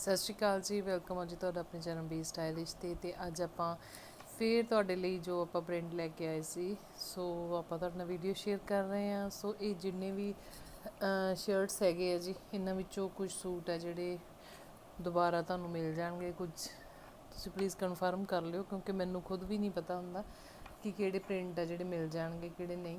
ਸਤਿ ਸ਼੍ਰੀ ਅਕਾਲ ਜੀ ਵੈਲਕਮ ਆ ਜੀ ਤੁਹਾਡਾ ਆਪਣੇ ਚੈਨਲ ਬੀ ਸਟਾਈਲਿਸ਼ ਤੇ ਤੇ ਅੱਜ ਆਪਾਂ ਫੇਰ ਤੁਹਾਡੇ ਲਈ ਜੋ ਆਪਾਂ ਪ੍ਰਿੰਟ ਲੈ ਕੇ ਆਏ ਸੀ, ਸੋ ਆਪਾਂ ਤੁਹਾਡੇ ਨਾਲ ਵੀਡੀਓ ਸ਼ੇਅਰ ਕਰ ਰਹੇ ਹਾਂ। ਸੋ ਇਹ ਜਿੰਨੇ ਵੀ ਸ਼ਰਟਸ ਹੈਗੇ ਆ ਜੀ, ਇਹਨਾਂ ਵਿੱਚੋਂ ਕੁਝ ਸੂਟ ਆ ਜਿਹੜੇ ਦੁਬਾਰਾ ਤੁਹਾਨੂੰ ਮਿਲ ਜਾਣਗੇ। ਕੁਝ ਤੁਸੀਂ ਪਲੀਜ਼ ਕਨਫਰਮ ਕਰ ਲਿਓ, ਕਿਉਂਕਿ ਮੈਨੂੰ ਖੁਦ ਵੀ ਨਹੀਂ ਪਤਾ ਹੁੰਦਾ ਕਿ ਕਿਹੜੇ ਪ੍ਰਿੰਟ ਆ ਜਿਹੜੇ ਮਿਲ ਜਾਣਗੇ, ਕਿਹੜੇ ਨਹੀਂ।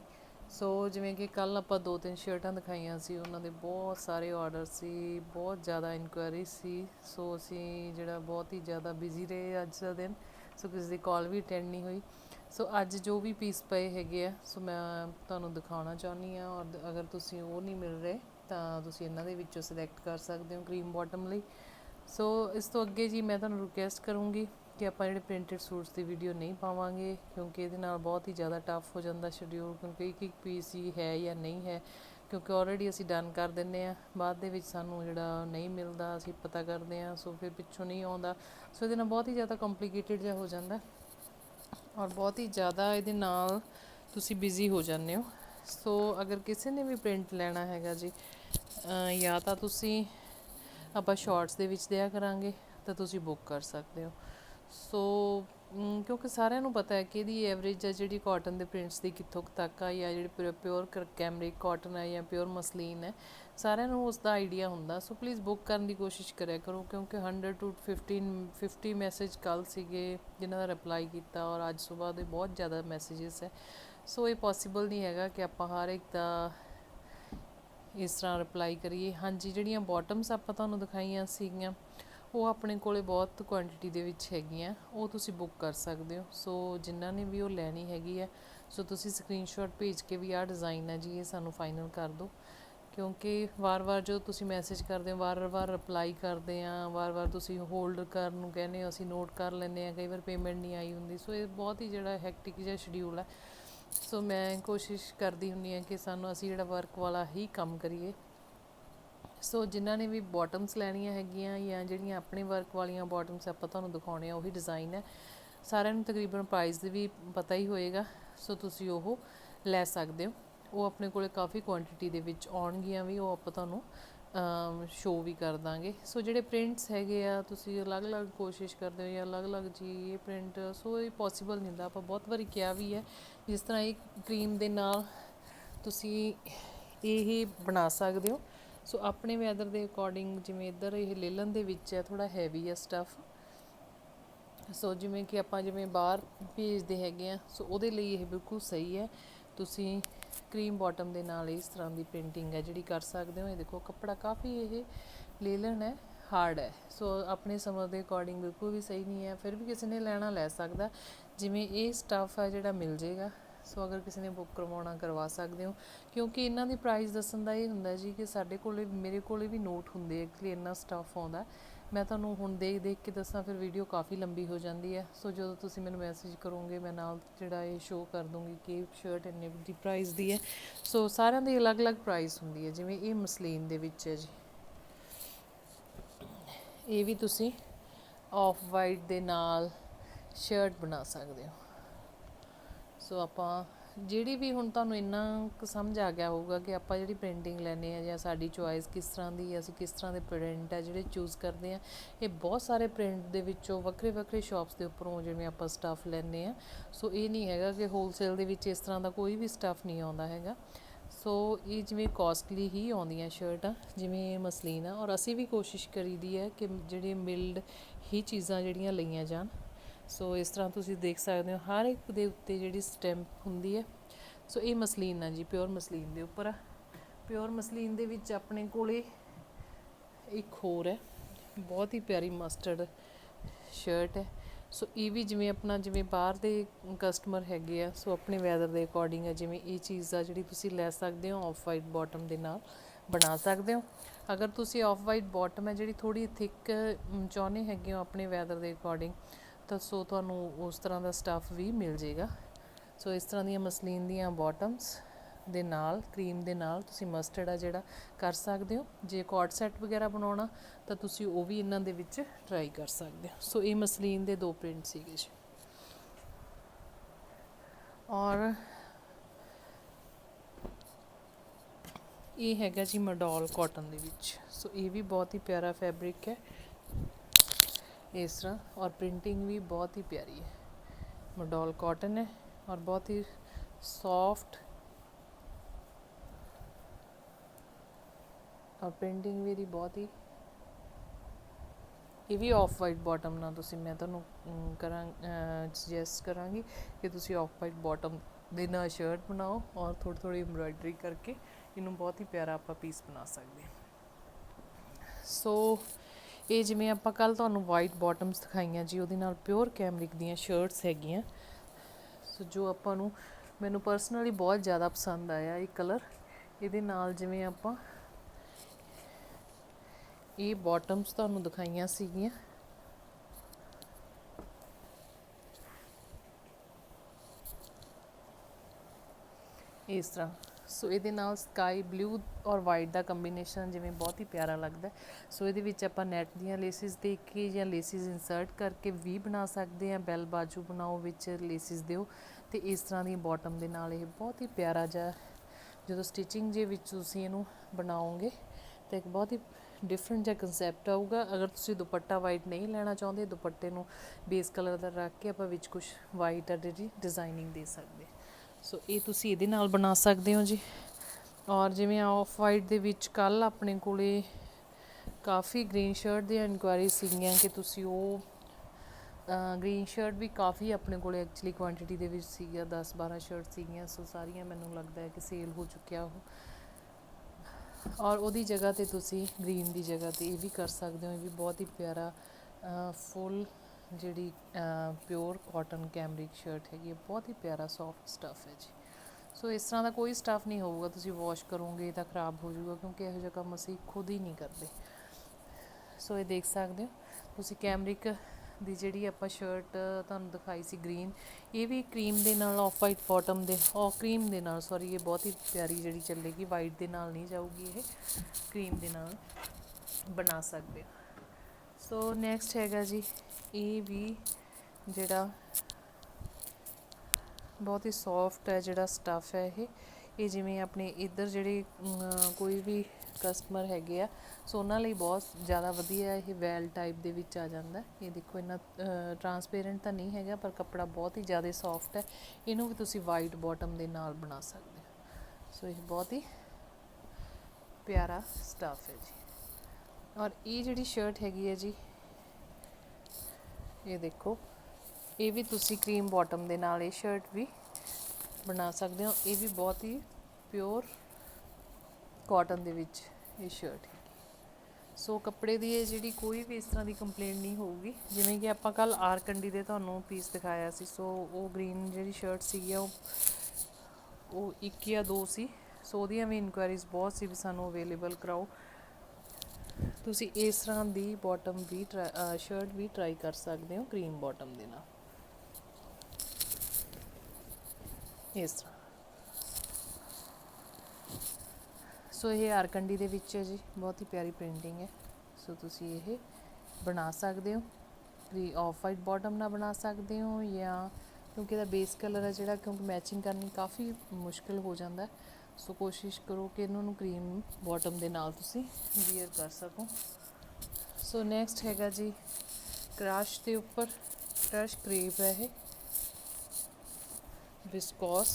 ਸੋ ਜਿਵੇਂ ਕਿ ਕੱਲ ਆਪਾਂ ਦੋ ਤਿੰਨ ਸ਼ਰਟਾਂ ਦਿਖਾਈਆਂ ਸੀ, ਉਹਨਾਂ ਦੇ ਬਹੁਤ ਸਾਰੇ ਆਰਡਰ ਸੀ, ਬਹੁਤ ਜ਼ਿਆਦਾ ਇਨਕੁਆਇਰੀ ਸੀ। ਸੋ ਅਸੀਂ ਜਿਹੜਾ ਬਹੁਤ ਹੀ ਜ਼ਿਆਦਾ ਬਿਜ਼ੀ ਰਹੇ ਅੱਜ ਦਾ ਦਿਨ ਸੋ ਕਿਸੇ ਦੀ ਕਾਲ ਵੀ ਅਟੈਂਡ ਨਹੀਂ ਹੋਈ। ਸੋ ਅੱਜ ਜੋ ਵੀ ਪੀਸ ਪਏ ਹੈਗੇ ਆ ਸੋ ਮੈਂ ਤੁਹਾਨੂੰ ਦਿਖਾਉਣਾ ਚਾਹੁੰਦੀ ਆ ਔਰ ਅਗਰ ਤੁਸੀਂ ਉਹ ਨਹੀਂ ਮਿਲ ਰਹੇ, ਤਾਂ ਤੁਸੀਂ ਇਹਨਾਂ ਦੇ ਵਿੱਚੋਂ ਸਿਲੈਕਟ ਕਰ ਸਕਦੇ ਹੋ ਕਰੀਮ ਬਾਟਮ ਲਈ। ਸੋ ਇਸ ਤੋਂ ਅੱਗੇ ਜੀ ਮੈਂ ਤੁਹਾਨੂੰ ਰਿਕੁਐਸਟ ਕਰੂੰਗੀ ਕਿ ਆਪਾਂ ਜਿਹੜੇ ਪ੍ਰਿੰਟਡ ਸੂਟਸ ਦੀ ਵੀਡੀਓ ਨਹੀਂ ਪਾਵਾਂਗੇ, ਕਿਉਂਕਿ ਇਹਦੇ ਨਾਲ ਬਹੁਤ ਹੀ ਜ਼ਿਆਦਾ ਟਫ ਹੋ ਜਾਂਦਾ ਸ਼ਡਿਊਲ ਕਿਉਂਕਿ ਇੱਕ ਇੱਕ ਪੀਸ ਹੀ ਹੈ ਜਾਂ ਨਹੀਂ ਹੈ, ਕਿਉਂਕਿ ਆਲਰੇਡੀ ਅਸੀਂ ਡਨ ਕਰ ਦਿੰਨੇ ਆ ਬਾਅਦ ਦੇ ਵਿੱਚ ਸਾਨੂੰ ਜਿਹੜਾ ਨਹੀਂ ਮਿਲਦਾ, ਅਸੀਂ ਪਤਾ ਕਰਦੇ ਆ ਸੋ ਫਿਰ ਪਿੱਛੋਂ ਨਹੀਂ ਆਉਂਦਾ। ਸੋ ਇਹਦੇ ਨਾਲ ਬਹੁਤ ਹੀ ਜ਼ਿਆਦਾ ਕੰਪਲਿਕੇਟਿਡ ਜਿਹਾ ਹੋ ਜਾਂਦਾ ਔਰ ਬਹੁਤ ਹੀ ਜ਼ਿਆਦਾ ਇਹਦੇ ਨਾਲ ਤੁਸੀਂ ਬਿਜ਼ੀ ਹੋ ਜਾਂਦੇ ਹੋ। ਸੋ ਅਗਰ ਕਿਸੇ ਨੇ ਵੀ ਪ੍ਰਿੰਟ ਲੈਣਾ ਹੈਗਾ ਜੀ ਜਾਂ ਤਾਂ ਤੁਸੀਂ ਆਪਾਂ ਸ਼ਾਰਟਸ ਦੇ ਵਿੱਚ ਦਿਆ ਕਰਾਂਗੇ, ਤਾਂ ਤੁਸੀਂ ਬੁੱਕ ਕਰ ਸਕਦੇ ਹੋ। ਸੋ ਕਿਉਂਕਿ ਸਾਰਿਆਂ ਨੂੰ ਪਤਾ ਹੈ ਕਿ ਇਹਦੀ ਐਵਰੇਜ ਹੈ ਜਿਹੜੀ ਕਾਟਨ ਦੇ ਪ੍ਰਿੰਟਸ ਦੀ ਕਿੱਥੋਂ ਕੁ ਤੱਕ ਆ, ਜਾਂ ਜਿਹੜੀ ਪਿਓਰ ਕੈਮਰਿਕ ਕਾਟਨ ਹੈ ਜਾਂ ਪਿਓਰ ਮਸਲੀਨ ਹੈ, ਸਾਰਿਆਂ ਨੂੰ ਉਸ ਦਾ ਆਈਡੀਆ ਹੁੰਦਾ। ਸੋ ਪਲੀਜ਼ ਬੁੱਕ ਕਰਨ ਦੀ ਕੋਸ਼ਿਸ਼ ਕਰਿਆ ਕਰੋ, ਕਿਉਂਕਿ 100 ਟੂ 15 50 ਮੈਸੇਜ ਕੱਲ ਸੀਗੇ ਜਿਨ੍ਹਾਂ ਦਾ ਰਿਪਲਾਈ ਕੀਤਾ ਔਰ ਅੱਜ ਸਵੇਰ ਦੇ ਬਹੁਤ ਜ਼ਿਆਦਾ ਮੈਸੇजेस ਹੈ। ਸੋ ਇਹ ਪੋਸੀਬਲ ਨਹੀਂ ਹੈਗਾ ਕਿ ਆਪਾਂ ਹਰ ਇੱਕ ਦਾ ਇਸ ਤਰ੍ਹਾਂ ਰਿਪਲਾਈ ਕਰੀਏ। ਹਾਂਜੀ, ਜਿਹੜੀਆਂ ਬਾਟਮਸ ਆਪਾਂ ਤੁਹਾਨੂੰ ਦਿਖਾਈਆਂ ਸੀਗੀਆਂ ਉਹ ਆਪਣੇ ਕੋਲੇ ਬਹੁਤ ਕੁਆਂਟੀਟੀ ਦੇ ਵਿੱਚ ਹੈਗੀਆਂ, ਉਹ ਤੁਸੀਂ ਬੁੱਕ ਕਰ ਸਕਦੇ ਹੋ। ਸੋ ਜਿਨ੍ਹਾਂ ਨੇ ਵੀ ਉਹ ਲੈਣੀ ਹੈਗੀ ਹੈ ਸੋ ਤੁਸੀਂ ਸਕਰੀਨਸ਼ਾਟ ਭੇਜ ਕੇ ਵੀ ਆਹ ਡਿਜ਼ਾਈਨ ਹੈ ਜੀ, ਇਹ ਸਾਨੂੰ ਫਾਈਨਲ ਕਰ ਦਿਓ। ਕਿਉਂਕਿ ਵਾਰ-ਵਾਰ ਜੋ ਤੁਸੀਂ ਮੈਸੇਜ ਕਰਦੇ ਹੋ, ਵਾਰ-ਵਾਰ ਰਿਪਲਾਈ ਕਰਦੇ ਆ, ਵਾਰ-ਵਾਰ ਤੁਸੀਂ ਹੋਲਡ ਕਰਨ ਨੂੰ ਕਹਿੰਦੇ ਹੋ, ਅਸੀਂ ਨੋਟ ਕਰ ਲੈਂਦੇ ਆ, ਕਈ ਵਾਰ ਪੇਮੈਂਟ ਨਹੀਂ ਆਈ ਹੁੰਦੀ। ਸੋ ਇਹ ਬਹੁਤ ਹੀ ਜਿਹੜਾ ਹੈਕਟਿਕ ਜਿਹਾ ਸ਼ਡਿਊਲ ਹੈ। ਸੋ ਮੈਂ ਕੋਸ਼ਿਸ਼ ਕਰਦੀ ਹੁੰਨੀ ਆ ਕਿ ਸਾਨੂੰ ਅਸੀਂ ਜਿਹੜਾ ਵਰਕ ਵਾਲਾ ਹੀ ਕੰਮ ਕਰੀਏ। ਸੋ ਜਿਨ੍ਹਾਂ ਨੇ ਵੀ ਬਾਟਮਸ ਲੈਣੀਆਂ ਹੈਗੀਆਂ ਜਾਂ ਜਿਹੜੀਆਂ ਆਪਣੇ ਵਰਕ ਵਾਲੀਆਂ ਬਾਟਮਸ ਆਪਾਂ ਤੁਹਾਨੂੰ ਦਿਖਾਉਣੇ ਆ, ਉਹੀ ਡਿਜ਼ਾਈਨ ਹੈ। ਸਾਰਿਆਂ ਨੂੰ ਤਕਰੀਬਨ ਪ੍ਰਾਈਸ ਦੇ ਵੀ ਪਤਾ ਹੀ ਹੋਏਗਾ ਸੋ ਤੁਸੀਂ ਉਹ ਲੈ ਸਕਦੇ ਹੋ। ਉਹ ਆਪਣੇ ਕੋਲੇ ਕਾਫੀ ਕੁਆਂਟੀਟੀ ਦੇ ਵਿੱਚ ਆਉਣਗੀਆਂ ਵੀ, ਉਹ ਆਪਾਂ ਤੁਹਾਨੂੰ ਸ਼ੋਅ ਵੀ ਕਰ ਦਾਂਗੇ। ਸੋ ਜਿਹੜੇ ਪ੍ਰਿੰਟਸ ਹੈਗੇ ਆ, ਤੁਸੀਂ ਅਲੱਗ-ਅਲੱਗ ਕੋਸ਼ਿਸ਼ ਕਰਦੇ ਹੋ ਜਾਂ ਅਲੱਗ-ਅਲੱਗ ਜੀ ਇਹ ਪ੍ਰਿੰਟ ਸੋ ਇਹ ਪੋਸੀਬਲ ਨਹੀਂ ਹੁੰਦਾ। ਆਪਾਂ ਬਹੁਤ ਵਾਰੀ ਕਿਹਾ ਵੀ ਹੈ, ਜਿਸ ਤਰ੍ਹਾਂ ਇਹ ਕਰੀਮ ਦੇ ਨਾਲ ਤੁਸੀਂ ਇਹ ਬਣਾ ਸਕਦੇ ਹੋ। ਸੋ ਆਪਣੇ ਵੈਦਰ ਦੇ ਅਕੋਰਡਿੰਗ ਜਿਵੇਂ ਇੱਧਰ ਇਹ ਲੇਲਨ ਦੇ ਵਿੱਚ ਹੈ ਥੋੜਾ ਹੈਵੀ ਹੈ ਸਟਫ ਸੋ ਜਿਵੇਂ ਕਿ ਆਪਾਂ ਜਿਵੇਂ ਬਾਹਰ ਭੇਜਦੇ ਹੈਗੇ ਆ ਸੋ ਉਹਦੇ ਲਈ ਇਹ ਬਿਲਕੁਲ ਸਹੀ ਹੈ। ਤੁਸੀਂ ਕਰੀਮ ਬਾਟਮ ਦੇ ਨਾਲ ਇਸ ਤਰ੍ਹਾਂ ਦੀ ਪੇਂਟਿੰਗ ਹੈ ਜਿਹੜੀ ਕਰ ਸਕਦੇ ਹੋ। ਇਹ ਦੇਖੋ, ਕੱਪੜਾ ਕਾਫੀ ਇਹ ਲੇਲਨ ਹੈ ਹਾਰਡ ਹੈ। ਸੋ ਆਪਣੇ ਸਮਝ ਦੇ ਅਕੋਰਡਿੰਗ ਬਿਲਕੁਲ ਵੀ ਸਹੀ ਨਹੀਂ ਹੈ। ਫਿਰ ਵੀ ਕਿਸੇ ਨੇ ਲੈਣਾ, ਲੈ ਸਕਦਾ। ਜਿਵੇਂ ਇਹ ਸਟੱਫ ਹੈ ਜਿਹੜਾ ਮਿਲ ਜੇਗਾ ਸੋ ਅਗਰ ਕਿਸੇ ਨੇ ਬੁੱਕ ਕਰਵਾਉਣਾ, ਕਰਵਾ ਸਕਦੇ ਹੋ। ਕਿਉਂਕਿ ਇਹਨਾਂ ਦੀ ਪ੍ਰਾਈਸ ਦੱਸਣ ਦਾ ਇਹ ਹੁੰਦਾ ਜੀ ਕਿ ਸਾਡੇ ਕੋਲੇ, ਮੇਰੇ ਕੋਲੇ ਵੀ ਨੋਟ ਹੁੰਦੇ ਆ ਕਿ ਇੰਨਾ ਸਟਫ ਆਉਂਦਾ ਮੈਂ ਤੁਹਾਨੂੰ ਹੁਣ ਦੇਖ ਦੇਖ ਕੇ ਦੱਸਾਂ, ਫਿਰ ਵੀਡੀਓ ਕਾਫੀ ਲੰਬੀ ਹੋ ਜਾਂਦੀ ਹੈ। ਸੋ ਜਦੋਂ ਤੁਸੀਂ ਮੈਨੂੰ ਮੈਸੇਜ ਕਰੋਗੇ, ਮੈਂ ਨਾਲ ਜਿਹੜਾ ਇਹ ਸ਼ੋਅ ਕਰ ਦੂੰਗੀ ਕਿ ਸ਼ਰਟ ਇੰਨੇ ਦੀ ਪ੍ਰਾਈਸ ਦੀ ਹੈ। ਸੋ ਸਾਰਿਆਂ ਦੀ ਅਲੱਗ-ਅਲੱਗ ਪ੍ਰਾਈਸ ਹੁੰਦੀ ਹੈ, ਜਿਵੇਂ ਇਹ ਮਸਲੀਨ ਦੇ ਵਿੱਚ ਹੈ ਜੀ। ਇਹ ਵੀ ਤੁਸੀਂ ਆਫ ਵਾਈਟ ਦੇ ਨਾਲ ਸ਼ਰਟ ਬਣਾ ਸਕਦੇ ਹੋ। ਸੋ ਆਪਾਂ, ਜਿਹੜੀ ਵੀ ਹੁਣ ਤੁਹਾਨੂੰ ਇੰਨਾ ਕੁ ਸਮਝ ਆ ਗਿਆ ਹੋਊਗਾ ਕਿ ਆਪਾਂ ਜਿਹੜੀ ਪ੍ਰਿੰਟਿੰਗ ਲੈਨੇ ਆ ਜਾਂ ਸਾਡੀ ਚੁਆਇਸ ਕਿਸ ਤਰ੍ਹਾਂ ਦੀ, ਅਸੀਂ ਕਿਸ ਤਰ੍ਹਾਂ ਦੇ ਪ੍ਰਿੰਟ ਆ ਜਿਹੜੇ ਚੂਜ਼ ਕਰਦੇ ਆ ਇਹ ਬਹੁਤ ਸਾਰੇ ਪ੍ਰਿੰਟ ਦੇ ਵਿੱਚੋਂ ਵੱਖਰੇ ਵੱਖਰੇ ਸ਼ਾਪਸ ਦੇ ਉੱਪਰੋਂ ਜਿਵੇਂ ਆਪਾਂ ਸਟੱਫ ਲੈਨੇ ਆ ਸੋ ਇਹ ਨਹੀਂ ਹੈਗਾ ਕਿ ਹੋਲਸੇਲ ਦੇ ਵਿੱਚ ਇਸ ਤਰ੍ਹਾਂ ਦਾ ਕੋਈ ਵੀ ਸਟੱਫ ਨਹੀਂ ਆਉਂਦਾ ਹੈਗਾ। ਸੋ ਇਹ ਜਿਵੇਂ ਕਾਸਟਲੀ ਹੀ ਆਉਂਦੀਆਂ ਸ਼ਰਟਾਂ ਜਿਵੇਂ ਮਸਲੀਨ ਆ, ਔਰ ਅਸੀਂ ਵੀ ਕੋਸ਼ਿਸ਼ ਕਰੀਦੀ ਹੈ ਕਿ ਜਿਹੜੇ ਮਿਲਡ ਹੀ ਚੀਜ਼ਾਂ ਜਿਹੜੀਆਂ ਲਈਆਂ ਜਾਣ। ਸੋ ਇਸ ਤਰ੍ਹਾਂ ਤੁਸੀਂ ਦੇਖ ਸਕਦੇ ਹੋ, ਹਰ ਇੱਕ ਦੇ ਉੱਤੇ ਜਿਹੜੀ ਸਟੈਂਪ ਹੁੰਦੀ ਹੈ। ਸੋ ਇਹ ਮਸਲੀਨ ਆ ਜੀ ਪਿਓਰ ਮਸਲੀਨ ਦੇ ਉੱਪਰ ਆ। ਪਿਓਰ ਮਸਲੀਨ ਦੇ ਵਿੱਚ ਆਪਣੇ ਕੋਲੇ ਇੱਕ ਹੋਰ ਹੈ, ਬਹੁਤ ਹੀ ਪਿਆਰੀ ਮਸਟਰਡ ਸ਼ਰਟ ਹੈ। ਸੋ ਇਹ ਵੀ ਜਿਵੇਂ ਆਪਣਾ, ਜਿਵੇਂ ਬਾਹਰ ਦੇ ਕਸਟਮਰ ਹੈਗੇ ਆ, ਸੋ ਆਪਣੇ ਵੈਦਰ ਦੇ ਅਕੋਰਡਿੰਗ ਆ, ਜਿਵੇਂ ਇਹ ਚੀਜ਼ ਆ ਜਿਹੜੀ ਤੁਸੀਂ ਲੈ ਸਕਦੇ ਹੋ ਆਫ ਵਾਈਟ ਬਾਟਮ ਦੇ ਨਾਲ ਬਣਾ ਸਕਦੇ ਹੋ। ਅਗਰ ਤੁਸੀਂ ਆਫ ਵਾਈਟ ਬਾਟਮ ਹੈ, ਜਿਹੜੀ ਥੋੜੀ ਥਿਕ ਚਾਹੁੰਦੇ ਹੈਗੇ ਹੋ ਆਪਣੇ ਵੈਦਰ ਦੇ ਅਕੋਰਡਿੰਗ ਤਾਂ ਸੋ ਤੁਹਾਨੂੰ ਉਸ ਤਰ੍ਹਾਂ ਦਾ ਸਟੱਫ ਵੀ ਮਿਲ ਜੇਗਾ ਸੋ ਇਸ ਤਰ੍ਹਾਂ ਦੀਆਂ ਮਸਲੀਨ ਦੀਆਂ ਬਾਟਮਸ ਦੇ ਨਾਲ ਕਰੀਮ ਦੇ ਨਾਲ ਤੁਸੀਂ ਮਸਟਰਡ ਆ ਜਿਹੜਾ ਕਰ ਸਕਦੇ ਹੋ। ਜੇ ਕੋਟ ਸੈਟ ਵਗੈਰਾ ਬਣਾਉਣਾ, ਤਾਂ ਤੁਸੀਂ ਉਹ ਵੀ ਇਹਨਾਂ ਦੇ ਵਿੱਚ ਟਰਾਈ ਕਰ ਸਕਦੇ ਹੋ। ਸੋ ਇਹ ਮਸਲੀਨ ਦੇ ਦੋ ਪ੍ਰਿੰਟ ਸੀਗੇ ਜੀ। ਔਰ ਇਹ ਹੈਗਾ ਜੀ ਮਡੋਲ ਕਾਟਨ ਦੇ ਵਿੱਚ। ਸੋ ਇਹ ਵੀ ਬਹੁਤ ਹੀ ਪਿਆਰਾ ਫੈਬਰਿਕ ਹੈ। ਇਸ ਤਰ੍ਹਾਂ ਔਰ ਪ੍ਰਿੰਟਿੰਗ ਵੀ ਬਹੁਤ ਹੀ ਪਿਆਰੀ ਹੈ। ਮਡੋਲ ਕਾਟਨ ਹੈ ਔਰ ਬਹੁਤ ਹੀ ਸੌਫਟ ਔਰ ਪ੍ਰਿੰਟਿੰਗ ਵੀ ਇਹਦੀ ਬਹੁਤ ਹੀ ਇਹ ਵੀ ਆਫ ਵਾਈਟ ਬਾਟਮ ਨਾਲ ਤੁਸੀਂ, ਮੈਂ ਤੁਹਾਨੂੰ ਕਰਾਂ ਸੁਜੈਸਟ ਕਰਾਂਗੀ ਕਿ ਤੁਸੀਂ ਆਫ ਵਾਈਟ ਬਾਟਮ ਦੇ ਨਾਲ ਸ਼ਰਟ ਬਣਾਓ ਔਰ ਥੋੜੀ ਥੋੜੀ ਐਮਬ੍ਰਾਇਡਰੀ ਕਰਕੇ ਇਹਨੂੰ ਬਹੁਤ ਹੀ ਪਿਆਰਾ ਆਪਾਂ ਪੀਸ ਬਣਾ ਸਕਦੇ ਸੋ ਇਹ ਜਿਵੇਂ ਆਪਾਂ ਕੱਲ ਤੁਹਾਨੂੰ ਵਾਈਟ ਬਾਟਮਸ ਦਿਖਾਈਆਂ ਜੀ, ਉਹਦੇ ਨਾਲ ਪਿਓਰ ਕੈਮਰਿਕ ਦੀਆਂ ਸ਼ਰਟਸ ਹੈਗੀਆਂ। ਸੋ ਜੋ ਆਪਾਂ ਨੂੰ ਮੈਨੂੰ ਪਰਸਨਲੀ ਬਹੁਤ ਜ਼ਿਆਦਾ ਪਸੰਦ ਆਇਆ ਇਹ ਕਲਰ ਇਹਦੇ ਨਾਲ ਜਿਵੇਂ ਆਪਾਂ ਇਹ ਬਾਟਮਸ ਤੁਹਾਨੂੰ ਦਿਖਾਈਆਂ ਸੀਗੀਆਂ। ਇਸ ਤਰ੍ਹਾਂ। ਸੋ ਇਹਦੇ ਨਾਲ ਸਕਾਈ ਬਲੂ ਔਰ ਵਾਈਟ ਦਾ ਕੰਬੀਨੇਸ਼ਨ ਜਿਵੇਂ ਬਹੁਤ ਹੀ ਪਿਆਰਾ ਲੱਗਦਾ ਸੋ ਇਹਦੇ ਵਿੱਚ ਆਪਾਂ ਨੈਟ ਦੀਆਂ ਲੇਸਿਸ ਦੇ ਕੇ ਜਾਂ ਲੇਸਿਸ ਇਨਸਰਟ ਕਰਕੇ ਵੀ ਬਣਾ ਸਕਦੇ ਹਾਂ। ਬੈਲ ਬਾਜੂ ਬਣਾਓ ਵਿੱਚ ਲੇਸਿਸ ਦਿਓ ਤੇ ਇਸ ਤਰ੍ਹਾਂ ਦੀ ਬਾਟਮ ਦੇ ਨਾਲ ਇਹ ਬਹੁਤ ਹੀ ਪਿਆਰਾ ਜਿਹਾ ਜਦੋਂ ਸਟਿਚਿੰਗ ਜੇ ਵਿੱਚ ਤੁਸੀਂ ਇਹਨੂੰ ਬਣਾਓਗੇ ਤਾਂ ਇੱਕ ਬਹੁਤ ਹੀ ਡਿਫਰੈਂਟ ਜਿਹਾ ਕਨਸੈਪਟ ਆਊਗਾ। ਅਗਰ ਤੁਸੀਂ ਦੁਪੱਟਾ ਵਾਈਟ ਨਹੀਂ ਲੈਣਾ ਚਾਹੁੰਦੇ ਦੁਪੱਟੇ ਨੂੰ ਬੇਸ ਕਲਰ ਦਾ ਰੱਖ ਕੇ ਆਪਾਂ ਵਿੱਚ ਕੁਝ ਵਾਈਟ ਆ ਜਿਹੜੀ ਡਿਜ਼ਾਈਨਿੰਗ ਦੇ ਸਕਦੇ। ਸੋ ਇਹ ਤੁਸੀਂ ਇਹਦੇ ਨਾਲ ਬਣਾ ਸਕਦੇ ਹੋ ਜੀ। ਔਰ ਜਿਵੇਂ ਆਫ ਵਾਈਟ ਦੇ ਵਿੱਚ ਕੱਲ ਆਪਣੇ ਕੋਲੇ ਕਾਫੀ ਗ੍ਰੀਨ ਸ਼ਰਟ ਦੀਆਂ ਇਨਕੁਆਇਰੀ ਸੀਗੀਆਂ ਕਿ ਤੁਸੀਂ ਉਹ ਗ੍ਰੀਨ ਸ਼ਰਟ ਵੀ ਕਾਫੀ ਆਪਣੇ ਕੋਲੇ ਐਕਚੁਅਲੀ ਕੁਆਂਟੀਟੀ ਦੇ ਵਿੱਚ ਸੀਗਾ 10 12 ਸ਼ਰਟ ਸੀਗੀਆਂ, ਸੋ ਸਾਰੀਆਂ ਮੈਨੂੰ ਲੱਗਦਾ ਹੈ ਕਿ ਸੇਲ ਹੋ ਚੁੱਕਿਆ ਉਹ। ਔਰ ਉਹਦੀ ਜਗ੍ਹਾ ਤੇ ਤੁਸੀਂ ਗ੍ਰੀਨ ਦੀ ਜਗ੍ਹਾ ਤੇ ਇਹ ਵੀ ਕਰ ਸਕਦੇ ਹੋ, ਇਹ ਵੀ ਬਹੁਤ ਹੀ ਪਿਆਰਾ ਫੁੱਲ ਜਿਹੜੀ ਪਿਓਰ ਕਾਟਨ ਕੈਮਰਿਕ ਸ਼ਰਟ ਹੈਗੀ ਹੈ, ਬਹੁਤ ਹੀ ਪਿਆਰਾ ਸੌਫਟ ਸਟੱਫ ਹੈ ਜੀ। ਸੋ ਇਸ ਤਰ੍ਹਾਂ ਦਾ ਕੋਈ ਸਟੱਫ ਨਹੀਂ ਹੋਊਗਾ, ਤੁਸੀਂ ਵਾਸ਼ ਕਰੋਗੇ ਤਾਂ ਖਰਾਬ ਹੋ ਜਾਊਗਾ, ਕਿਉਂਕਿ ਇਹੋ ਜਿਹਾ ਕੰਮ ਅਸੀਂ ਖੁਦ ਹੀ ਨਹੀਂ ਕਰਦੇ। ਸੋ ਇਹ ਦੇਖ ਸਕਦੇ ਹੋ। ਤੁਸੀਂ ਕੈਮਰਿਕ ਦੀ ਜਿਹੜੀ ਆਪਾਂ ਸ਼ਰਟ ਤੁਹਾਨੂੰ ਦਿਖਾਈ ਸੀ ਗ੍ਰੀਨ ਇਹ ਵੀ ਕਰੀਮ ਦੇ ਨਾਲ ਆਫ ਵਾਈਟ ਬਾਟਮ ਦੇ ਉਹ ਕਰੀਮ ਦੇ ਨਾਲ ਸੌਰੀ ਇਹ ਬਹੁਤ ਹੀ ਪਿਆਰੀ ਜਿਹੜੀ ਚੱਲੇਗੀ ਵਾਈਟ ਦੇ ਨਾਲ ਨਹੀਂ ਜਾਊਗੀ ਇਹ ਕਰੀਮ ਦੇ ਨਾਲ ਬਣਾ ਸਕਦੇ ਹੋ। ਸੋ ਨੈਕਸਟ ਹੈਗਾ ਜੀ ਇਹ ਵੀ ਜਿਹੜਾ ਬਹੁਤ ਹੀ ਸੌਫਟ ਹੈ ਜਿਹੜਾ ਸਟੱਫ ਹੈ ਇਹ। ਇਹ ਜਿਵੇਂ ਆਪਣੇ ਇੱਧਰ ਜਿਹੜੇ ਕੋਈ ਵੀ ਕਸਟਮਰ ਹੈਗੇ ਆ, ਸੋ ਉਹਨਾਂ ਲਈ ਬਹੁਤ ਜ਼ਿਆਦਾ ਵਧੀਆ ਇਹ ਵੈਲ ਟਾਈਪ ਦੇ ਵਿੱਚ ਆ ਜਾਂਦਾ ਇਹ ਦੇਖੋ ਇਹਨਾਂ ਟਰਾਂਸਪੇਰੈਂਟ ਤਾਂ ਨਹੀਂ ਹੈਗਾ, ਪਰ ਕੱਪੜਾ ਬਹੁਤ ਹੀ ਜ਼ਿਆਦਾ ਸੌਫਟ ਹੈ। ਇਹਨੂੰ ਵੀ ਤੁਸੀਂ ਵਾਈਟ ਬਾਟਮ ਦੇ ਨਾਲ ਬਣਾ ਸਕਦੇ ਹੋ। ਸੋ ਇਹ ਬਹੁਤ ਹੀ ਪਿਆਰਾ ਸਟਫ ਹੈ ਜੀ। ਔਰ ਇਹ ਜਿਹੜੀ ਸ਼ਰਟ ਹੈਗੀ ਹੈ ਜੀ, ਇਹ ਦੇਖੋ। ਇਹ ਵੀ ਤੁਸੀਂ ਕਰੀਮ ਬਾਟਮ ਦੇ ਨਾਲ ਇਹ ਸ਼ਰਟ ਵੀ ਬਣਾ ਸਕਦੇ ਹੋ। ਇਹ ਵੀ ਬਹੁਤ ਹੀ ਪਿਓਰ ਕਾਟਨ ਦੇ ਵਿੱਚ ਇਹ ਸ਼ਰਟ ਹੈ ਸੋ ਕੱਪੜੇ ਦੀ ਇਹ ਜਿਹੜੀ ਕੋਈ ਵੀ ਇਸ ਤਰ੍ਹਾਂ ਦੀ ਕੰਪਲੇਂਟ ਨਹੀਂ ਹੋਊਗੀ। ਜਿਵੇਂ ਕਿ ਆਪਾਂ ਕੱਲ ਆਰ ਕੰਡੀ ਦੇ ਤੁਹਾਨੂੰ ਪੀਸ ਦਿਖਾਇਆ ਸੀ, ਸੋ ਉਹ ਗ੍ਰੀਨ ਜਿਹੜੀ ਸ਼ਰਟ ਸੀਗੀ ਉਹ ਉਹ ਇੱਕ ਜਾਂ ਦੋ ਸੀ। ਸੋ ਉਹਦੀਆਂ ਵੀ ਇਨਕੁਆਇਰੀਜ਼ ਬਹੁਤ ਸੀ ਵੀ ਸਾਨੂੰ ਅਵੇਲੇਬਲ ਕਰਾਓ। ਤੁਸੀਂ ਇਸ ਤਰ੍ਹਾਂ ਦੀ ਬਾਟਮ ਵੀ ਸ਼ਰਟ ਵੀ ਟਰਾਈ ਕਰ ਸਕਦੇ ਹੋ ਕਰੀਮ ਬਾਟਮ ਦੇ ਨਾਲ। ਇਸ ਤਰ੍ਹਾਂ। ਸੋ ਇਹ ਆਰਕੰਡੀ ਦੇ ਵਿੱਚ ਹੈ ਜੀ, ਬਹੁਤ ਹੀ ਪਿਆਰੀ ਪ੍ਰਿੰਟਿੰਗ ਹੈ। ਸੋ ਤੁਸੀਂ ਇਹ ਬਣਾ ਸਕਦੇ ਹੋ। ਵੀ ਆਫ ਵਾਈਟ ਬਾਟਮ ਨਾਲ ਬਣਾ ਸਕਦੇ ਹੋ ਜਾਂ ਕਿਉਂਕਿ ਇਹਦਾ ਬੇਸ ਕਲਰ ਹੈ ਜਿਹੜਾ, ਕਿਉਂਕਿ ਮੈਚਿੰਗ ਕਰਨੀ ਕਾਫੀ ਮੁਸ਼ਕਿਲ ਹੋ ਜਾਂਦਾ ਹੈ। ਸੋ ਕੋਸ਼ਿਸ਼ ਕਰੋ ਕਿ ਇਹਨਾਂ ਨੂੰ ਕਰੀਮ ਬਾਟਮ ਦੇ ਨਾਲ ਤੁਸੀਂ ਵੀਅਰ ਕਰ ਸਕੋ। ਸੋ ਨੈਕਸਟ ਹੈਗਾ ਜੀ ਕ੍ਰਸ਼ ਦੇ ਉੱਪਰ ਕ੍ਰਸ਼ ਕ੍ਰੇਪ ਹੈ ਇਹ। ਵਿਸਕੋਸ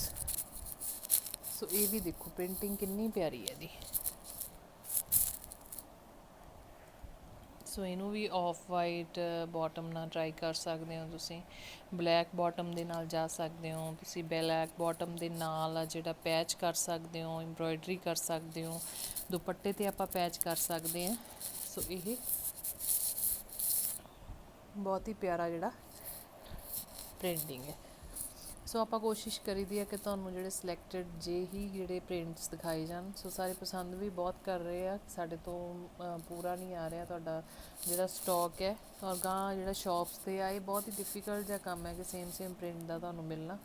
ਸੋ ਇਹ ਵੀ ਦੇਖੋ ਪ੍ਰਿੰਟਿੰਗ ਕਿੰਨੀ ਪਿਆਰੀ ਹੈ ਜੀ। ਸੋ ਇਹਨੂੰ ਵੀ ਆਫ ਵਾਈਟ ਬਾਟਮ ਨਾਲ ਟਰਾਈ ਕਰ ਸਕਦੇ ਹੋ ਤੁਸੀਂ। ਬਲੈਕ ਬਾਟਮ ਦੇ ਨਾਲ ਜਾ ਸਕਦੇ ਹੋ। ਤੁਸੀਂ ਬਲੈਕ ਬਾਟਮ ਦੇ ਨਾਲ ਜਿਹੜਾ ਪੈਚ ਕਰ ਸਕਦੇ ਹੋ ਐਮਬ੍ਰੋਇਡਰੀ ਕਰ ਸਕਦੇ ਹੋ। ਦੁਪੱਟੇ ਤੇ ਆਪਾਂ ਪੈਚ ਕਰ ਸਕਦੇ ਹਾਂ। ਸੋ ਇਹ ਬਹੁਤ ਹੀ ਪਿਆਰਾ ਜਿਹੜਾ ਪ੍ਰਿੰਟਿੰਗ ਹੈ। ਸੋ ਆਪਾਂ ਕੋਸ਼ਿਸ਼ ਕਰੀਦੀ ਹੈ ਕਿ ਤੁਹਾਨੂੰ ਜਿਹੜੇ ਸਿਲੈਕਟਡ ਜੇ ਹੀ ਜਿਹੜੇ ਪ੍ਰਿੰਟਸ ਦਿਖਾਏ ਜਾਣ। ਸੋ ਸਾਰੇ ਪਸੰਦ ਵੀ ਬਹੁਤ ਕਰ ਰਹੇ ਆ। ਸਾਡੇ ਤੋਂ ਪੂਰਾ ਨਹੀਂ ਆ ਰਿਹਾ ਤੁਹਾਡਾ ਜਿਹੜਾ ਸਟਾਕ ਹੈ। ਔਰ ਗਾਂ ਜਿਹੜਾ ਸ਼ਾਪਸ ਤੇ ਆ, ਇਹ ਬਹੁਤ ਹੀ ਡਿਫਿਕਲਟ ਜਿਹਾ ਕੰਮ ਹੈ ਕਿ ਸੇਮ ਸੇਮ ਪ੍ਰਿੰਟ ਦਾ ਤੁਹਾਨੂੰ ਮਿਲਣਾ।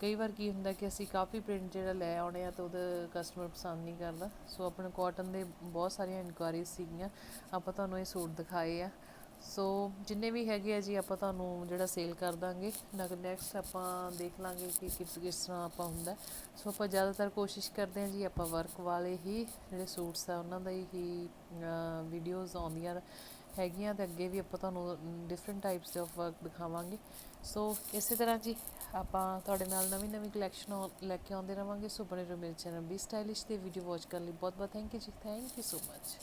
ਕਈ ਵਾਰ ਕੀ ਹੁੰਦਾ ਕਿ ਅਸੀਂ ਕਾਫੀ ਪ੍ਰਿੰਟ ਜਿਹੜਾ ਲੈ ਆਉਣੇ ਆ ਤਾਂ ਉਹਦਾ ਕਸਟਮਰ ਪਸੰਦ ਨਹੀਂ ਕਰਦਾ। ਸੋ ਆਪਣੇ ਕਾਟਨ ਦੇ ਬਹੁਤ ਸਾਰੀਆਂ ਇਨਕੁਆਇਰੀਜ਼ ਸੀਗੀਆਂ। ਆਪਾਂ ਤੁਹਾਨੂੰ ਇਹ ਸੂਟ ਦਿਖਾਏ ਆ। ਸੋ ਜਿੰਨੇ ਵੀ ਹੈਗੇ ਆ ਜੀ, ਆਪਾਂ ਤੁਹਾਨੂੰ ਜਿਹੜਾ ਸੇਲ ਕਰ ਦਾਂਗੇ। ਨੈਕਸਟ ਆਪਾਂ ਦੇਖ ਲਾਂਗੇ ਕਿ ਕਿਸ ਕਿਸ ਤਰ੍ਹਾਂ ਆਪਾਂ ਹੁੰਦਾ। ਸੋ ਆਪਾਂ ਜ਼ਿਆਦਾਤਰ ਕੋਸ਼ਿਸ਼ ਕਰਦੇ ਹਾਂ ਜੀ, ਆਪਾਂ ਵਰਕ ਵਾਲੇ ਹੀ ਜਿਹੜੇ ਸੂਟਸ ਆ, ਉਹਨਾਂ ਦਾ ਹੀ ਵੀਡੀਓਜ਼ ਆਉਂਦੀਆਂ ਹੈਗੀਆਂ ਤੇ ਅੱਗੇ ਵੀ ਆਪਾਂ ਤੁਹਾਨੂੰ ਡਿਫਰੈਂਟ ਟਾਈਪਸ ਆਫ ਵਰਕ ਦਿਖਾਵਾਂਗੇ। ਸੋ ਇਸੇ ਤਰ੍ਹਾਂ ਜੀ, ਆਪਾਂ ਤੁਹਾਡੇ ਨਾਲ ਨਵੀਂ ਨਵੀਂ ਕਲੈਕਸ਼ਨ ਲੈ ਕੇ ਆਉਂਦੇ ਰਵਾਂਗੇ। ਸੋ ਬਣੇ ਰਹੋ ਮੇਰੇ ਚੈਨਲ ਬੀ ਸਟਾਈਲਿਸ਼ ਤੇ ਵੀਡੀਓ ਵਾਚ ਕਰਨ ਲਈ ਬਹੁਤ ਬਹੁਤ ਥੈਂਕ ਯੂ ਜੀ। Thank you so much